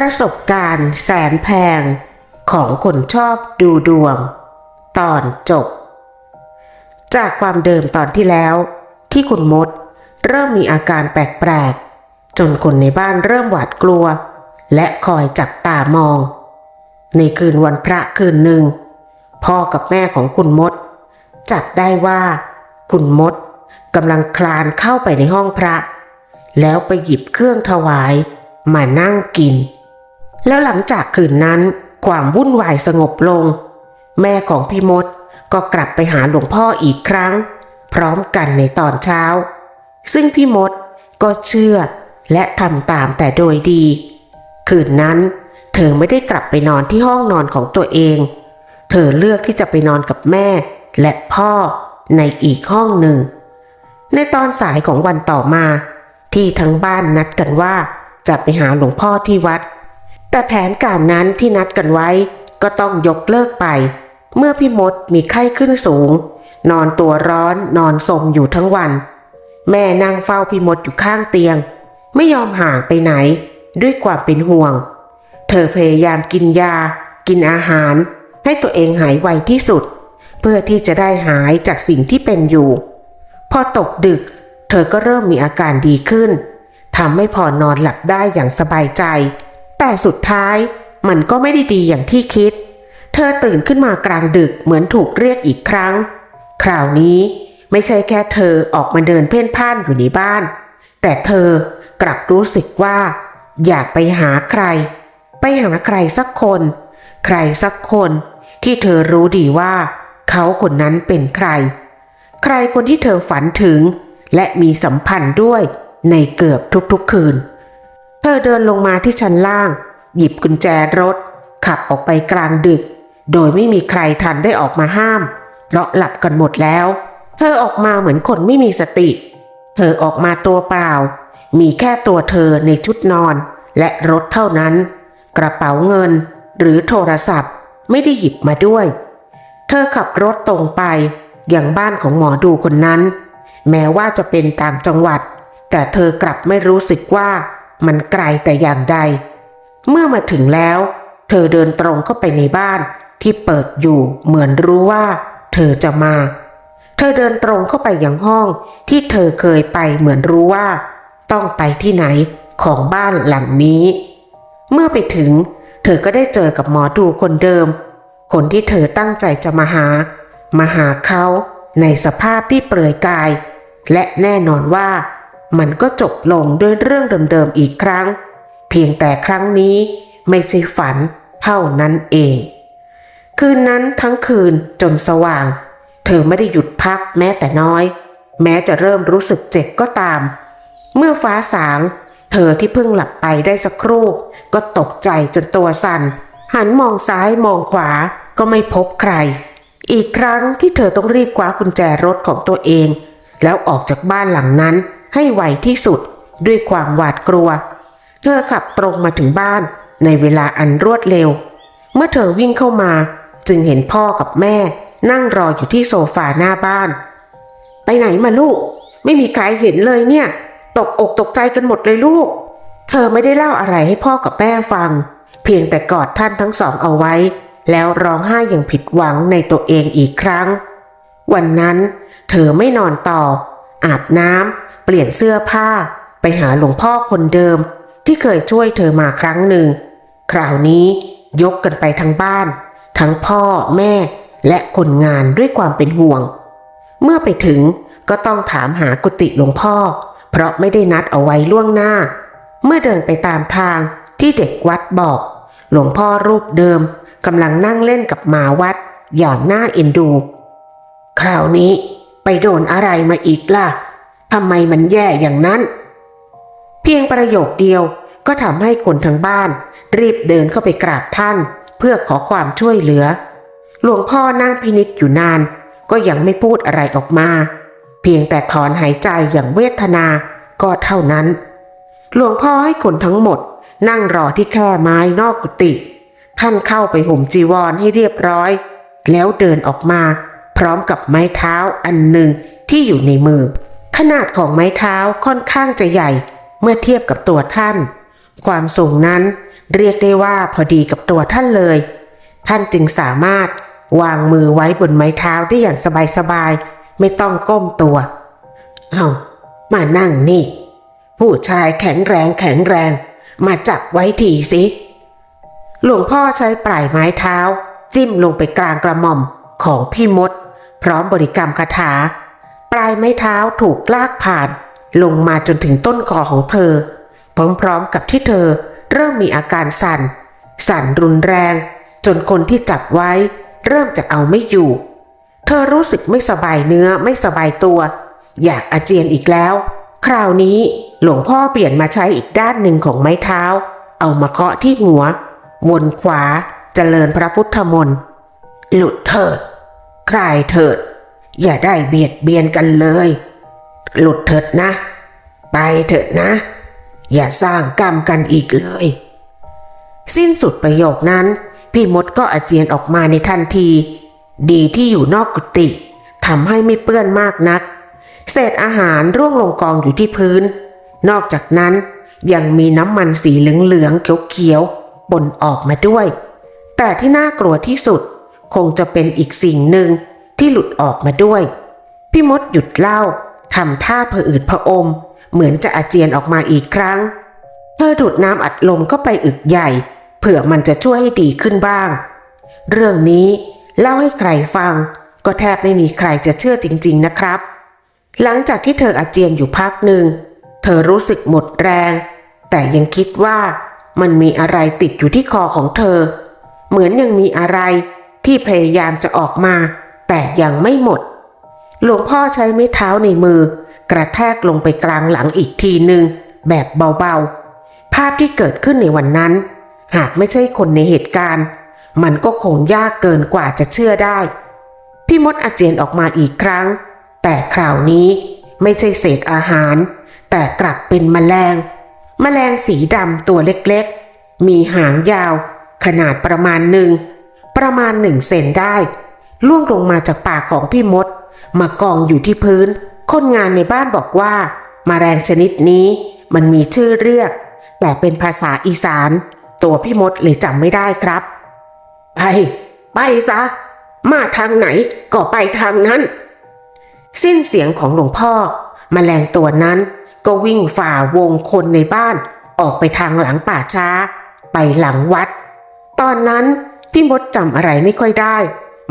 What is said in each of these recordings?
ประสบการณ์แสนแพงของคนชอบดูดวง ตอนจบ จากความเดิมตอนที่แล้ว ที่คุณมดเริ่มมีอาการแปลกๆ จนคนในบ้านเริ่มหวาดกลัว และคอยจับตามอง ในคืนวันพระคืนหนึ่ง พ่อกับแม่ของคุณมด จับได้ว่า คุณมดกำลังคลานเข้าไปในห้องพระ แล้วไปหยิบเครื่องถวายมานั่งกิน แล้วหลังจากคืนนั้นความวุ่นวายสงบลง แม่ของพี่มดก็กลับไปหาหลวงพ่ออีกครั้ง พร้อมกันในตอนเช้า ซึ่งพี่มดก็เชื่อและทำตามแต่โดยดี คืนนั้น เธอไม่ได้กลับไปนอนที่ห้องนอนของตัวเอง เธอเลือกที่จะไปนอนกับแม่และพ่อในอีกห้องหนึ่ง ในตอนสายของวันต่อมา ที่ทั้งบ้านนัดกันว่าจะไปหาหลวงพ่อที่วัด แต่แผนการนั้นที่นัดกันไว้ ก็ต้องยกเลิกไป เมื่อพี่มดมีไข้ขึ้นสูง นอนตัวร้อนนอนสมอยู่ทั้งวัน แม่นั่งเฝ้าพี่มดอยู่ข้างเตียง ไม่ยอมห่างไปไหน ด้วยความเป็นห่วง เธอพยายามกินยา กินอาหาร ให้ตัวเองหายไวที่สุด เพื่อที่จะได้หายจากสิ่งที่เป็นอยู่ พอตกดึก เธอก็เริ่มมีอาการดีขึ้นทำให้พอนอนหลับได้อย่างสบายใจ แต่สุดท้ายมันก็ไม่ได้ดีอย่างที่คิด เธอตื่นขึ้นมากลางดึกเหมือนถูกเรียกอีกครั้ง คราวนี้ไม่ใช่แค่เธอออกมาเดินเพ่นพ่านอยู่ในบ้าน แต่เธอกลับรู้สึกว่า อยากไปหาใคร ไปหาใครสักคน ใครสักคนที่เธอรู้ดีว่า เขาคนนั้นเป็นใคร ใครคนที่เธอฝันถึง และมีสัมพันธ์ด้วยในเกือบทุกๆคืน เธอเดินลงมาที่ชั้นล่าง หยิบกุญแจรถ ขับออกไปกลางดึก โดยไม่มีใครทันได้ออกมาห้าม เพราะหลับกันหมดแล้ว เธอออกมาเหมือนคนไม่มีสติ เธอออกมาตัวเปล่า มีแค่ตัวเธอในชุดนอน และรถเท่านั้น กระเป๋าเงิน หรือโทรศัพท์ไม่ได้หยิบมาด้วย เธอขับรถตรงไปยังบ้านของหมอดูคนนั้น แม้ว่าจะเป็นต่างจังหวัด แต่เธอกลับไม่รู้สึกว่า มันไกลแต่อย่างใด เมื่อมาถึงแล้ว เธอเดินตรงเข้าไปในบ้านที่เปิดอยู่เหมือนรู้ว่า เธอจะมา เธอเดินตรงเข้าไปยังห้องที่เธอเคยไปเหมือนรู้ว่า ต้องไปที่ไหนของบ้านหลังนี้ เมื่อไปถึง เธอก็ได้เจอกับหมอดูคนเดิม คนที่เธอตั้งใจจะมาหา มาหาเขาในสภาพที่เปลือยกาย และแน่นอนว่า มันก็จบลงด้วยเรื่องเดิมๆอีกครั้ง เพียงแต่ครั้งนี้ไม่ใช่ฝันเท่านั้นเอง คืนนั้นทั้งคืนจนสว่าง เธอไม่ได้หยุดพักแม้แต่น้อย แม้จะเริ่มรู้สึกเจ็บก็ตาม เมื่อฟ้าสาง เธอที่เพิ่งหลับไปได้สักครู่ ก็ตกใจจนตัวสั่นหันมองซ้ายมองขวาก็ไม่พบใคร อีกครั้งที่เธอต้องรีบคว้ากุญแจรถของตัวเอง แล้วออกจากบ้านหลังนั้น ให้ไวที่สุดด้วยความหวาดกลัว เธอขับตรงมาถึงบ้านในเวลาอันรวดเร็ว เมื่อเธอวิ่งเข้ามาจึงเห็นพ่อกับแม่ นั่งรออยู่ที่โซฟาหน้าบ้าน ไปไหนมาลูก ไม่มีใครเห็นเลยเนี่ย ตกอกตกใจกันหมดเลยลูก เธอไม่ได้เล่าอะไรให้พ่อกับแม่ฟัง เพียงแต่กอดท่านทั้งสองเอาไว้ แล้วร้องไห้อย่างผิดหวังในตัวเองอีกครั้ง วันนั้น เธอไม่นอนต่อ อาบน้ำ เปลี่ยนเสื้อผ้าไปหาหลวงพ่อคนเดิม ที่เคยช่วยเธอมาครั้งหนึ่ง คราวนี้ยกกันไปทั้งบ้าน ทั้งพ่อแม่ และคนงานด้วยความเป็นห่วง เมื่อไปถึงก็ต้องถามหากุฏิหลวงพ่อ เพราะไม่ได้นัดเอาไว้ล่วงหน้า เมื่อเดินไปตามทางที่เด็กวัดบอก หลวงพ่อรูปเดิมกำลังนั่งเล่นกับหมาวัดอย่างน่าเอ็นดู คราวนี้ไปโดนอะไรมาอีกล่ะ ทำไมมันแย่อย่างนั้น เพียงประโยคเดียวก็ทำให้คนทั้งบ้าน รีบเดินเข้าไปกราบท่าน เพื่อขอความช่วยเหลือ หลวงพ่อนั่งพินิจอยู่นาน ก็ยังไม่พูดอะไรออกมา เพียงแต่ถอนหายใจอย่างเวทนาก็เท่านั้น หลวงพ่อให้คนทั้งหมด นั่งรอที่แค่ไม้นอกกุฏิท่านเข้าไปห่มจีวรให้เรียบร้อย แล้วเดินออกมา พร้อมกับไม้เท้าอันหนึ่งที่อยู่ในมือ ขนาดของไม้เท้าค่อนข้างจะใหญ่เมื่อเทียบกับตัวท่าน ความสูงนั้นเรียกได้ว่าพอดีกับตัวท่านเลย ท่านจึงสามารถวางมือไว้บนไม้เท้าได้อย่างสบายๆ ไม่ต้องก้มตัว เอามานั่งนี่ ผู้ชายแข็งแรงแข็งแรง มาจับไว้ทีสิ หลวงพ่อใช้ปลายไม้เท้า จิ้มลงไปกลางกระหม่อมของพี่มด พร้อมบริกรรมคาถา ปลายไม้เท้าถูกลากผ่าน ลงมาจนถึงต้นคอของเธอ พร้อมๆกับที่เธอเริ่มมีอาการสั่น สั่นรุนแรง จนคนที่จับไว้ เริ่มจะเอาไม่อยู่ เธอรู้สึกไม่สบายเนื้อไม่สบายตัว อยากอาเจียนอีกแล้ว คราวนี้หลวงพ่อเปลี่ยนมาใช้อีกด้านหนึ่งของไม้เท้า เอามาเคาะที่หัว วนขวาเจริญพระพุทธมนต์หลุดเถิดคลายเถิด อย่าได้เบียดเบียนกันเลย หลุดเถิดนะ ไปเถิดนะ อย่าสร้างกรรมกันอีกเลย สิ้นสุดประโยคนั้น พี่มดก็อาเจียนออกมาในทันที ดีที่อยู่นอกกุฏิทำให้ไม่เปื้อนมากนัก เศษอาหารร่วงลงกองอยู่ที่พื้น นอกจากนั้นยังมีน้ำมันสีเหลืองๆเขียวๆปนออกมาด้วย แต่ที่น่ากลัวที่สุดคงจะเป็นอีกสิ่งหนึ่ง ที่หลุดออกมาด้วย พี่มดหยุดเล่าทำท่าผะอืดผะอม เหมือนจะอาเจียนออกมาอีกครั้ง เธอดูดน้ำอัดลมเข้าไปอึกใหญ่ เผื่อมันจะช่วยให้ดีขึ้นบ้าง เรื่องนี้เล่าให้ใครฟัง ก็แทบไม่มีใครจะเชื่อจริง ๆนะครับ หลังจากที่เธออาเจียนอยู่พักหนึ่ง เธอรู้สึกหมดแรง แต่ยังคิดว่ามันมีอะไรติดอยู่ที่คอของเธอ เหมือนยังมีอะไรที่พยายามจะออกมา แต่ยังไม่หมด หลวงพ่อใช้ไม้เท้าในมือ กระแทกลงไปกลางหลังอีกทีหนึ่งแบบเบาๆ ภาพที่เกิดขึ้นในวันนั้น หากไม่ใช่คนในเหตุการณ์ มันก็คงยากเกินกว่าจะเชื่อได้ พี่มดอาเจียนออกมาอีกครั้ง แต่คราวนี้ไม่ใช่เศษอาหาร แต่กลับเป็นแมลงแมลงสีดำตัวเล็กๆ มีหางยาว ขนาดประมาณหนึ่ง ประมาณหนึ่งเซนได้ ล่วงลงมาจากปากของพี่มด มากองอยู่ที่พื้น คนงานในบ้านบอกว่า มาแมลงชนิดนี้มันมีชื่อเรียก แต่เป็นภาษาอีสาน ตัวพี่มดเลยจำไม่ได้ครับ ไป ไปซะ มาทางไหนก็ไปทางนั้น สิ้นเสียงของหลวงพ่อมแมลงตัวนั้นก็วิ่งฝ่าวงคนในบ้าน ออกไปทางหลังป่าช้า ไปหลังวัด ตอนนั้นพี่มดจำอะไรไม่ค่อยได้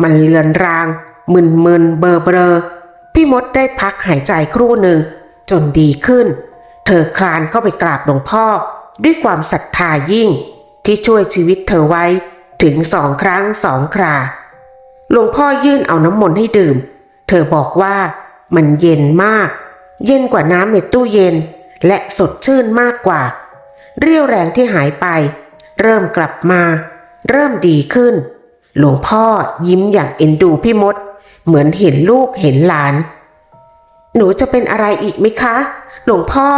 มันเลือนราง มึนมึนเบอเบลอๆพี่มดได้พักหายใจครู่หนึ่ง จนดีขึ้น เธอคลานเข้าไปกราบหลวงพ่อ ด้วยความศรัทธายิ่ง ที่ช่วยชีวิตเธอไว้ถึงสองครั้งสองครา หลวงพ่อยื่นเอาน้ำมนต์ให้ดื่ม เธอบอกว่ามันเย็นมาก เย็นกว่าน้ำในตู้เย็น และสดชื่นมากกว่า เรี่ยวแรงที่หายไป เริ่มกลับมา เริ่มดีขึ้น หลวงพ่อยิ้มอย่างเอ็นดูพี่มด เหมือนเห็นลูกเห็นหลาน หนูจะเป็นอะไรอีกไหมคะ หลวงพ่อ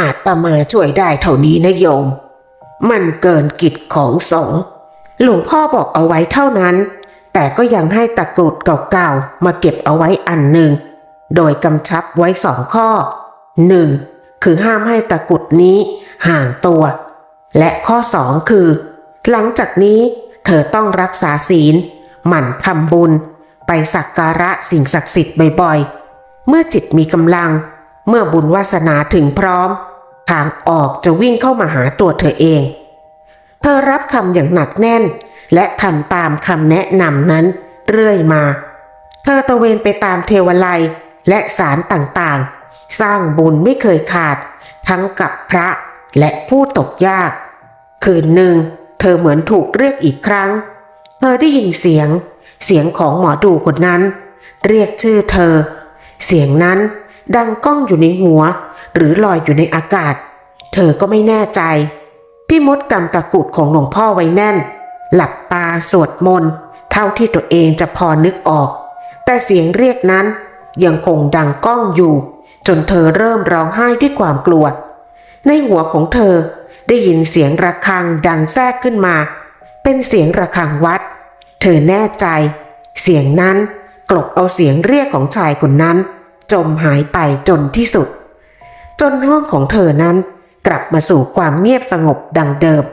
อาจประมาช่วยได้เท่านี้นะโยม มันเกินกิจของสงฆ์หลวงพ่อบอกเอาไว้เท่านั้น แต่ก็ยังให้ตะกรุดเก่าๆ มาเก็บเอาไว้อันหนึ่ง โดยกำชับไว้สองข้อหนึ่งคือห้ามให้ตะกรุดนี้ห่างตัว และข้อสองคือ หลังจากนี้ เธอต้องรักษาศีล หมั่นทำบุญ ไปสักการะสิ่งศักดิ์สิทธิ์บ่อยๆ เมื่อจิตมีกำลัง เมื่อบุญวาสนาถึงพร้อม ทางออกจะวิ่งเข้ามาหาตัวเธอเอง เธอรับคำอย่างหนักแน่น และทำตามคำแนะนำนั้นเรื่อยมา เธอตระเวนไปตามเทวไลยและสารต่างๆ สร้างบุญไม่เคยขาด ทั้งกับพระและผู้ตกยาก คืนหนึ่ง เธอเหมือนถูกเรียกอีกครั้ง เธอได้ยินเสียง เสียงของหมอดูคนนั้น เรียกชื่อเธอ เสียงนั้นดังก้องอยู่ในหัว หรือลอยอยู่ในอากาศ เธอก็ไม่แน่ใจ พี่มดกำตะกุดของหลวงพ่อไว้แน่น หลับตาสวดมนต์เท่าที่ตัวเองจะพอนึกออก แต่เสียงเรียกนั้นยังคงดังก้องอยู่ จนเธอเริ่มร้องไห้ด้วยความกลัว ในหัวของเธอ ได้ยินเสียงระฆังดังแทรกขึ้นมา เป็นเสียงระฆังวัด เธอแน่ใจ เสียงนั้นกลบเอาเสียงเรียกของชายคนนั้น จมหายไปจนที่สุด จนห้องของเธอนั้นกลับมาสู่ความเงียบสงบดังเดิม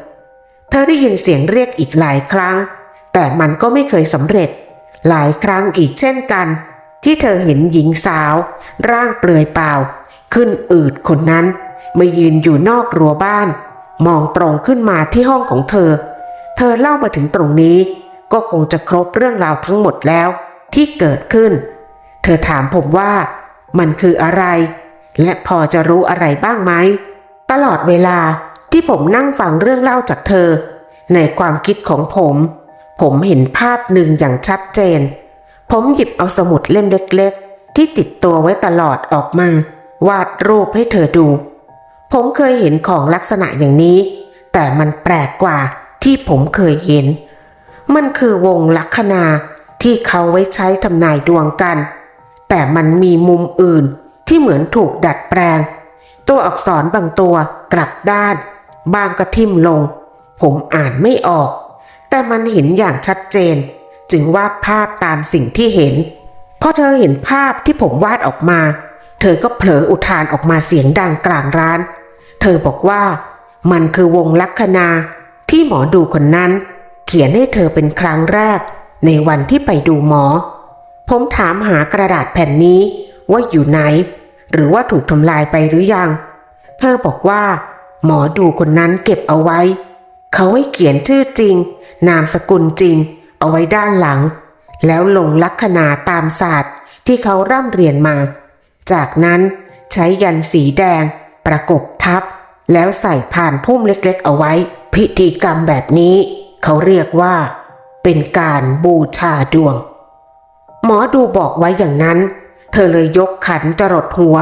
เธอได้ยินเสียงเรียกอีกหลายครั้ง แต่มันก็ไม่เคยสำเร็จ หลายครั้งอีกเช่นกัน ที่เธอเห็นหญิงสาว ร่างเปลือยเปล่า ขึ้นอืดคนนั้นมายืนอยู่นอกรั้วบ้าน มองตรงขึ้นมาที่ห้องของเธอ เธอเล่ามาถึงตรงนี้ ก็คงจะครบเรื่องราวทั้งหมดแล้ว ที่เกิดขึ้น เธอถามผมว่ามันคืออะไร และพอจะรู้อะไรบ้างไหม ตลอดเวลาที่ผมนั่งฟังเรื่องเล่าจากเธอ ในความคิดของผม ผมเห็นภาพหนึ่งอย่างชัดเจน ผมหยิบเอาสมุดเล่มเล็กๆ ที่ติดตัวไว้ตลอดออกมา วาดรูปให้เธอดู ผมเคยเห็นของลักษณะอย่างนี้ แต่มันแปลกกว่าที่ผมเคยเห็น มันคือวงลัคนาที่เขาไว้ใช้ทำนายดวงกัน แต่มันมีมุมอื่นที่เหมือนถูกดัดแปลง ตัวอักษรบางตัวกลับด้าน บางก็ทิ่มลง ผมอ่านไม่ออก แต่มันเห็นอย่างชัดเจน จึงวาดภาพตามสิ่งที่เห็นพอเธอเห็นภาพที่ผมวาดออกมา เธอก็เผลออุทานออกมาเสียงดังกลางร้าน เธอบอกว่า มันคือวงลัคนาที่หมอดูคนนั้น เขียนให้เธอเป็นครั้งแรก ในวันที่ไปดูหมอ ผมถามหากระดาษแผ่นนี้ว่าอยู่ไหน หรือว่าถูกทำลายไปหรือยัง เธอบอกว่า หมอดูคนนั้นเก็บเอาไว้ เขาให้เขียนชื่อจริง นามสกุลจริง เอาไว้ด้านหลัง แล้วลงลัคนาตามศาสตร์ที่เขาร่ำเรียนมา จากนั้นใช้ยันสีแดง ประกบทับ แล้วใส่ผ่านพุ่มเล็กๆเอาไว้ พิธีกรรมแบบนี้ เขาเรียกว่า เป็นการบูชาดวง หมอดูบอกไว้อย่างนั้น เธอเลยยกขันจรดหัว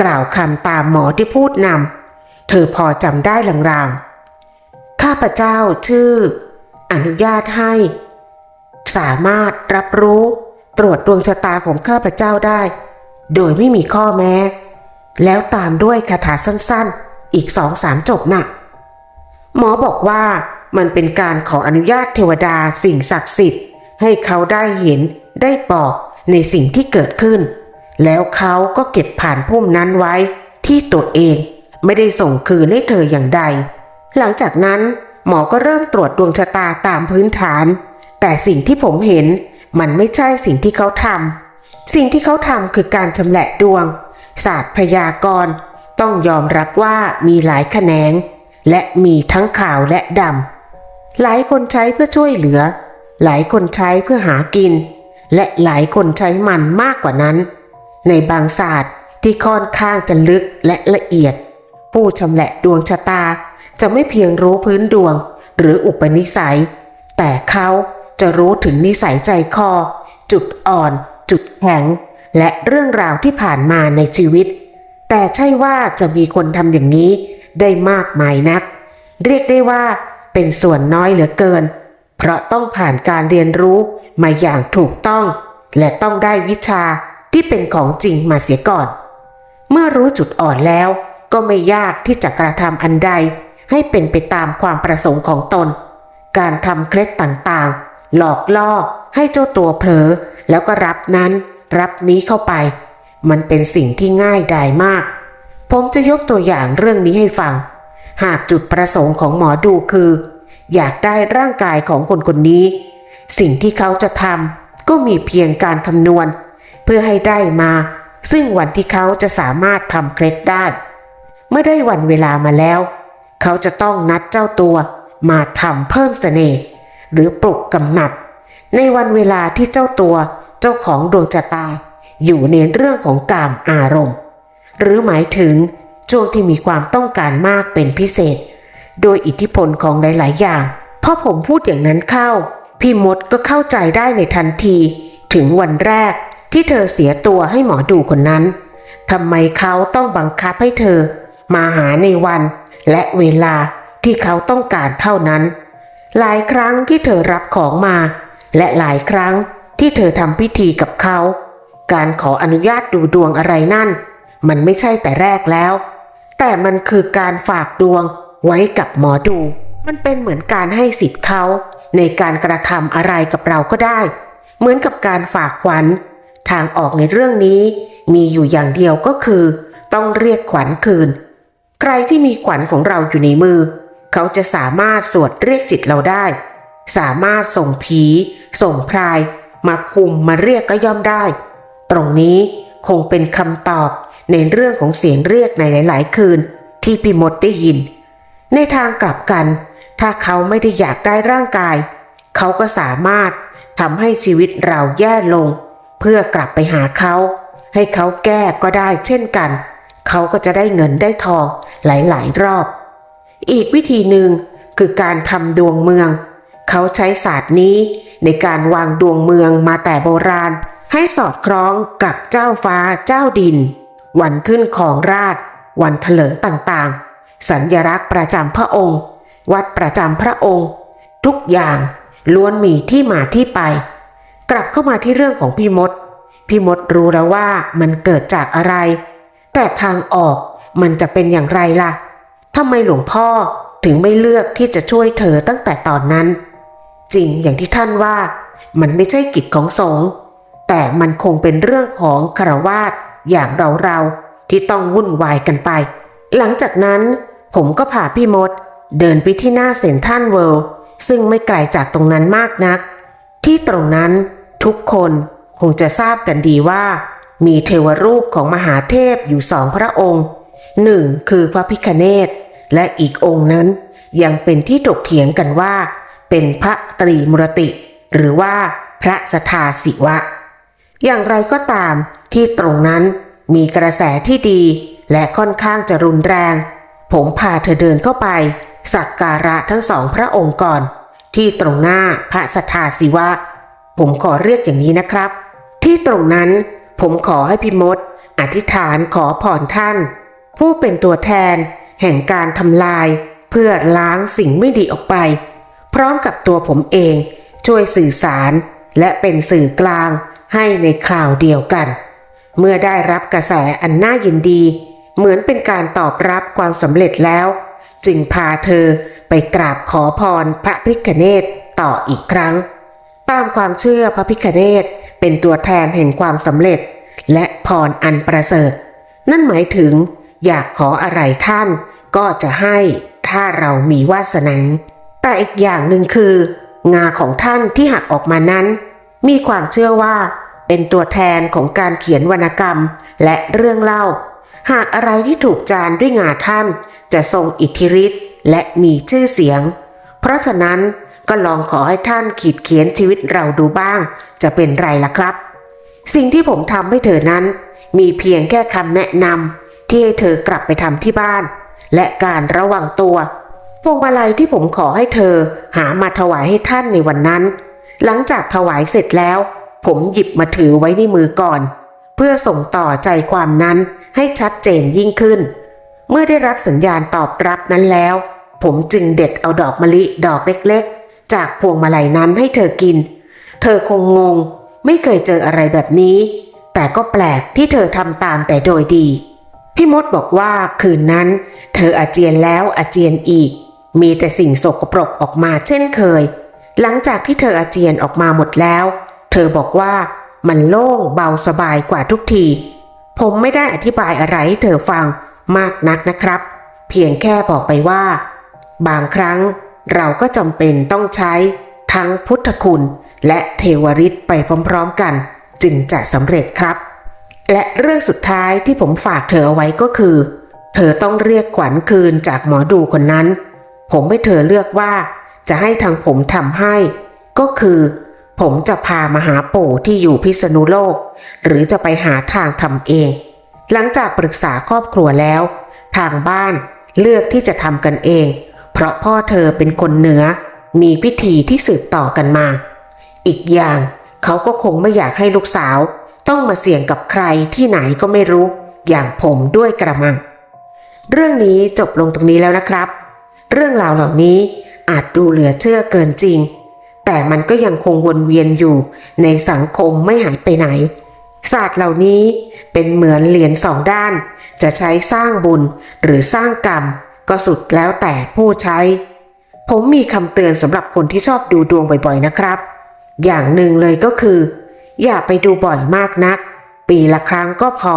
กล่าวคำตามหมอที่พูดนำเธอพอจำได้ลางๆ ข้าพเจ้าชื่อ อนุญาตให้ สามารถรับรู้ตรวจดวงชะตาของข้าพเจ้าได้ โดยไม่มีข้อแม้ แล้วตามด้วยคาถาสั้นๆ อีกสองสามจบน่ะ หมอบอกว่ามันเป็นการขออนุญาตเทวดาสิ่งศักดิ์สิทธิ์ ให้เขาได้เห็นได้บอกในสิ่งที่เกิดขึ้น แล้วเขาก็เก็บผ่านพุ่มนั้นไว้ที่ตัวเองไม่ได้ส่งคืนให้เธออย่างใด หลังจากนั้นหมอก็เริ่มตรวจดวงชะตาตามพื้นฐาน แต่สิ่งที่ผมเห็นมันไม่ใช่สิ่งที่เขาทำสิ่งที่เขาทำคือการชำแหละดวง ศาสตร์พยากรณ์ต้องยอมรับว่ามีหลายแขนง และมีทั้งขาวและดำหลายคนใช้เพื่อช่วยเหลือ หลายคนใช้เพื่อหากิน และหลายคนใช้มันมากกว่านั้น ในบางศาสตร์ที่ค่อนข้างจะลึกและละเอียด ผู้ชำแหละดวงชะตาจะไม่เพียงรู้พื้นดวงหรืออุปนิสัย แต่เขาจะรู้ถึงนิสัยใจคอ จุดอ่อน จุดแข็ง และเรื่องราวที่ผ่านมาในชีวิต แต่ใช่ว่าจะมีคนทำอย่างนี้ได้มากมายนัก เรียกได้ว่าเป็นส่วนน้อยเหลือเกิน เพราะต้องผ่านการเรียนรู้มาอย่างถูกต้อง และต้องได้วิชาที่เป็นของจริงมาเสียก่อน เมื่อรู้จุดอ่อนแล้วก็ไม่ยากที่จะกระทำอันใด ให้เป็นไปตามความประสงค์ของตน การทำเคล็ดต่างๆ หลอกล่อให้เจ้าตัวเผลอแล้วก็รับนั้น รับนี้เข้าไป มันเป็นสิ่งที่ง่ายดายมาก ผมจะยกตัวอย่างเรื่องนี้ให้ฟัง หากจุดประสงค์ของหมอดูคือ อยากได้ร่างกายของคนคนนี้ สิ่งที่เขาจะทำก็มีเพียงการคำนวณ เพื่อให้ได้มา ซึ่งวันที่เขาจะสามารถทำเคล็ดได้ เมื่อได้วันเวลามาแล้ว เขาจะต้องนัดเจ้าตัวมาทำเพิ่มเสน่ห์หรือปลุกกำหนัดในวันเวลาที่เจ้าตัว เจ้าของดวงชะตา อยู่ในเรื่องของกามอารมณ์ หรือหมายถึงช่วงที่มีความต้องการมากเป็นพิเศษ โดยอิทธิพลของหลาย ๆ อย่างพอผมพูดอย่างนั้นเข้า พี่มดก็เข้าใจได้ในทันที ถึงวันแรกที่เธอเสียตัวให้หมอดูคนนั้นทำไมเขาต้องบังคับให้เธอ มาหาในวันและเวลาที่เขาต้องการเท่านั้น หลายครั้งที่เธอรับของมา และหลายครั้ง ที่เธอทำพิธีกับเขา การขออนุญาตดูดวงอะไรนั่น มันไม่ใช่แต่แรกแล้ว แต่มันคือการฝากดวงไว้กับหมอดู มันเป็นเหมือนการให้สิทธิ์เขาในการกระทำอะไรกับเราก็ได้ เหมือนกับการฝากขวัญ ทางออกในเรื่องนี้ มีอยู่อย่างเดียวก็คือ ต้องเรียกขวัญคืน ใครที่มีขวัญของเราอยู่ในมือ เขาจะสามารถสวดเรียกจิตเราได้ สามารถส่งผี ส่งพราย มาคุมมาเรียกก็ย่อมได้ ตรงนี้คงเป็นคำตอบในเรื่องของเสียงเรียกในหลาย ๆ คืน ที่พี่มดได้ยิน ในทางกลับกัน ถ้าเขาไม่ได้อยากได้ร่างกาย เขาก็สามารถทำให้ชีวิตเราแย่ลง เพื่อกลับไปหาเขา ให้เขาแก้ก็ได้เช่นกัน เขาก็จะได้เงินได้ทองหลาย ๆ รอบ อีกวิธีหนึ่งคือการทำดวงเมือง เขาใช้ศาสตร์นี้ในการวางดวงเมืองมาแต่โบราณ ให้สอดคล้องกับเจ้าฟ้าเจ้าดิน วันขึ้นของราช วันเถลิงต่างๆ สัญลักษณ์ประจำพระองค์ วัดประจำพระองค์ ทุกอย่างล้วนมีที่มาที่ไป กลับเข้ามาที่เรื่องของพี่มด พี่มดรู้แล้วว่ามันเกิดจากอะไร แต่ทางออกมันจะเป็นอย่างไรล่ะทำไมหลวงพ่อถึงไม่เลือกที่จะช่วยเธอตั้งแต่ตอนนั้น จริงอย่างที่ท่านว่า มันไม่ใช่กิจของสงฆ์แต่มันคงเป็นเรื่องของคารวาสอย่างเราเราๆที่ต้องวุ่นวายกันไป หลังจากนั้น ผมก็พาพี่มด เดินไปที่หน้าเซ็นทรัลเวิลด์ซึ่งไม่ไกลจากตรงนั้นมากนัก ที่ตรงนั้นทุกคนคงจะทราบกันดีว่า มีเทวรูปของมหาเทพอยู่สองพระองค์หนึ่งคือพระพิคเนตและอีกองค์นั้นยังเป็นที่ถกเถียงกันว่า เป็นพระตรีมุรติ หรือว่าพระสทาศิวะ อย่างไรก็ตามที่ตรงนั้นมีกระแสที่ดีและค่อนข้างจะรุนแรง ผมพาเธอเดินเข้าไป สักการะทั้งสองพระองค์ก่อน ที่ตรงหน้าพระสทาศิวะ ผมขอเรียกอย่างนี้นะครับ ที่ตรงนั้นผมขอให้พี่มดอธิษฐานขอพรท่าน ผู้เป็นตัวแทน แห่งการทำลาย เพื่อล้างสิ่งไม่ดีออกไป พร้อมกับตัวผมเองช่วยสื่อสารและเป็นสื่อกลางให้ในคราวเดียวกัน เมื่อได้รับกระแสอันน่ายินดี เหมือนเป็นการตอบรับความสำเร็จแล้ว จึงพาเธอไปกราบขอพรพระพิคเนตต่ออีกครั้ง ตามความเชื่อพระพิคเนตเป็นตัวแทนแห่งความสำเร็จ และพรอันประเสริฐ นั่นหมายถึงอยากขออะไรท่านก็จะให้ถ้าเรามีวาสนา แต่อีกอย่างหนึ่งคือ งาของท่านที่หักออกมานั้น มีความเชื่อว่า เป็นตัวแทนของการเขียนวรรณกรรมและเรื่องเล่า หากอะไรที่ถูกจานด้วยงาท่านจะทรงอิทธิฤทธิ์และมีชื่อเสียง เพราะฉะนั้นก็ลองขอให้ท่านขีดเขียนชีวิตเราดูบ้าง จะเป็นไรล่ะครับ สิ่งที่ผมทำให้เธอนั้น มีเพียงแค่คำแนะนำที่ให้เธอกลับไปทำที่บ้าน และการระวังตัว พวงมาลัยที่ผมขอให้เธอหามาถวายให้ท่านในวันนั้น หลังจากถวายเสร็จแล้ว ผมหยิบมาถือไว้ในมือก่อน เพื่อส่งต่อใจความนั้นให้ชัดเจนยิ่งขึ้น เมื่อได้รับสัญญาณตอบรับนั้นแล้ว ผมจึงเด็ดเอาดอกมะลิดอกเล็กๆ จากพวงมาลัยนั้นให้เธอกิน เธอคงงง ไม่เคยเจออะไรแบบนี้ แต่ก็แปลกที่เธอทำตามแต่โดยดี พี่มดบอกว่าคืนนั้น เธออาเจียนแล้วอาเจียนอีก มีแต่สิ่งสกปรกออกมาเช่นเคย หลังจากที่เธออาเจียนออกมาหมดแล้ว เธอบอกว่ามันโล่งเบาสบายกว่าทุกที ผมไม่ได้อธิบายอะไรให้เธอฟังมากนักนะครับ เพียงแค่บอกไปว่า บางครั้งเราก็จำเป็นต้องใช้ ทั้งพุทธคุณ และเทวฤทธิ์ไปพร้อมๆกัน จึงจะสำเร็จครับ และเรื่องสุดท้ายที่ผมฝากเธอเอาไว้ก็คือ เธอต้องเรียกขวัญคืนจากหมอดูคนนั้น ผมให้เธอเลือกว่า จะให้ทางผมทำให้ ก็คือ ผมจะพามาหาปู่ที่อยู่พิษณุโลก หรือจะไปหาทางทำเอง หลังจากปรึกษาครอบครัวแล้ว ทางบ้านเลือกที่จะทำกันเอง เพราะพ่อเธอเป็นคนเหนือ มีพิธีที่สืบต่อกันมา อีกอย่างเขาก็คงไม่อยากให้ลูกสาว ต้องมาเสี่ยงกับใครที่ไหนก็ไม่รู้ อย่างผมด้วยกระมัง เรื่องนี้จบลงตรงนี้แล้วนะครับ เรื่องราวเหล่านี้อาจดูเหลือเชื่อเกินจริง แต่มันก็ยังคงวนเวียนอยู่ในสังคมไม่หายไปไหน ศาสตร์เหล่านี้เป็นเหมือนเหรียญสองด้าน จะใช้สร้างบุญหรือสร้างกรรม ก็สุดแล้วแต่ผู้ใช้ ผมมีคำเตือนสำหรับคนที่ชอบดูดวงบ่อยๆนะครับ อย่างหนึ่งเลยก็คือ อย่าไปดูบ่อยมากนัก ปีละครั้งก็พอ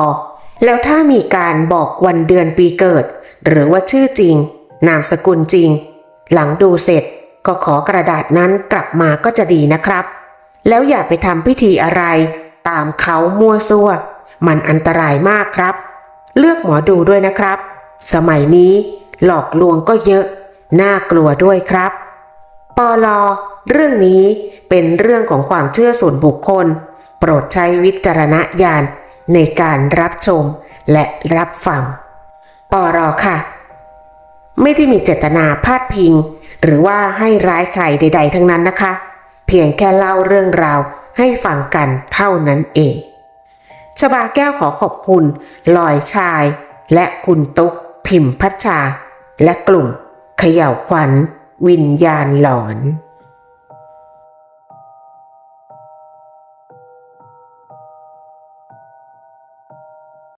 แล้วถ้ามีการบอกวันเดือนปีเกิด หรือว่าชื่อจริง นามสกุลจริง หลังดูเสร็จก็ขอกระดาษนั้นกลับมาก็จะดีนะครับ แล้วอย่าไปทำพิธีอะไร ตามเขามั่วซั่ว มันอันตรายมากครับ เลือกหมอดูด้วยนะครับ สมัยนี้หลอกลวงก็เยอะ น่ากลัวด้วยครับ ปอลอเรื่องนี้เป็นเรื่องของความเชื่อส่วนบุคคล โปรดใช้วิจารณญาณในการรับชมและรับฟัง ปอรอค่ะ ไม่ได้มีเจตนาพาดพิง หรือว่าให้ร้ายใครใด ๆ ทั้งนั้นนะคะ เพียงแค่เล่าเรื่องราวให้ฟังกันเท่านั้นเองชบาแก้วขอขอบคุณลอยชาย และคุณตุ๊ก พิมพ์พัชชา และกลุ่มเขย่าวขวัญ วิญญาณหลอน